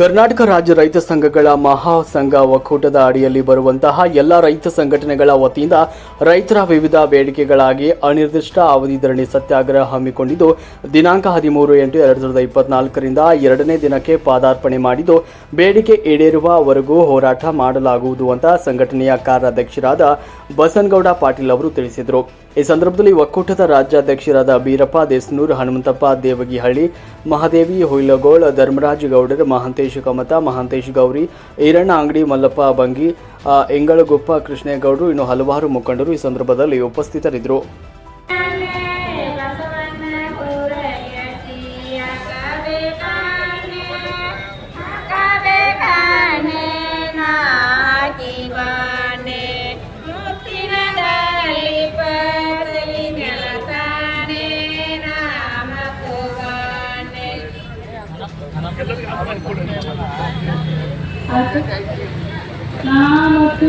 ಕರ್ನಾಟಕ ರಾಜ್ಯ ರೈತ ಸಂಘಗಳ ಮಹಾಸಂಘ ಒಕ್ಕೂಟದ ಅಡಿಯಲ್ಲಿ ಬರುವಂತಹ ಎಲ್ಲ ರೈತ ಸಂಘಟನೆಗಳ ವತಿಯಿಂದ ರೈತರ ವಿವಿಧ ಬೇಡಿಕೆಗಳಾಗಿ ಅನಿರ್ದಿಷ್ಟ ಅವಧಿ ಧರಣಿ ಸತ್ಯಾಗ್ರಹ ಹಮ್ಮಿಕೊಂಡಿದ್ದು, ದಿನಾಂಕ ಹದಿಮೂರು ಎಂಟು ಎರಡು ಸಾವಿರದ ಇಪ್ಪತ್ನಾಲ್ಕರಿಂದ ಎರಡನೇ ದಿನಕ್ಕೆ ಪಾದಾರ್ಪಣೆ ಮಾಡಿದ್ದು, ಬೇಡಿಕೆ ಈಡೇರುವವರೆಗೂ ಹೋರಾಟ ಮಾಡಲಾಗುವುದು ಅಂತ ಸಂಘಟನೆಯ ಕಾರ್ಯಾಧ್ಯಕ್ಷರಾದ ಬಸನಗೌಡ ಪಾಟೀಲ್ ಅವರು ತಿಳಿಸಿದರು. ಈ ಸಂದರ್ಭದಲ್ಲಿ ಒಕ್ಕೂಟದ ರಾಜ್ಯಾಧ್ಯಕ್ಷರಾದ ಬೀರಪ್ಪ ದೇಸನೂರ್, ಹನುಮಂತಪ್ಪ ದೇವಗಿಹಳ್ಳಿ, ಮಹಾದೇವಿ ಹುಯಿಲಗೋಳ್, ಧರ್ಮರಾಜ್ ಗೌಡರ್, ಮಹಾಂತೇಶ್ ಕಮತ ಮಹಾಂತೇಶ್ ಗೌರಿ, ಈರಣ್ಣ ಅಂಗಡಿ, ಮಲ್ಲಪ್ಪ ಬಂಗಿ ಎಂಗಳಗುಪ್ಪ ಕೃಷ್ಣೇಗೌಡರು, ಇನ್ನು ಹಲವಾರು ಮುಖಂಡರು ಈ ಸಂದರ್ಭದಲ್ಲಿ ಉಪಸ್ಥಿತರಿದ್ದರು. ನಾಮತ್ತು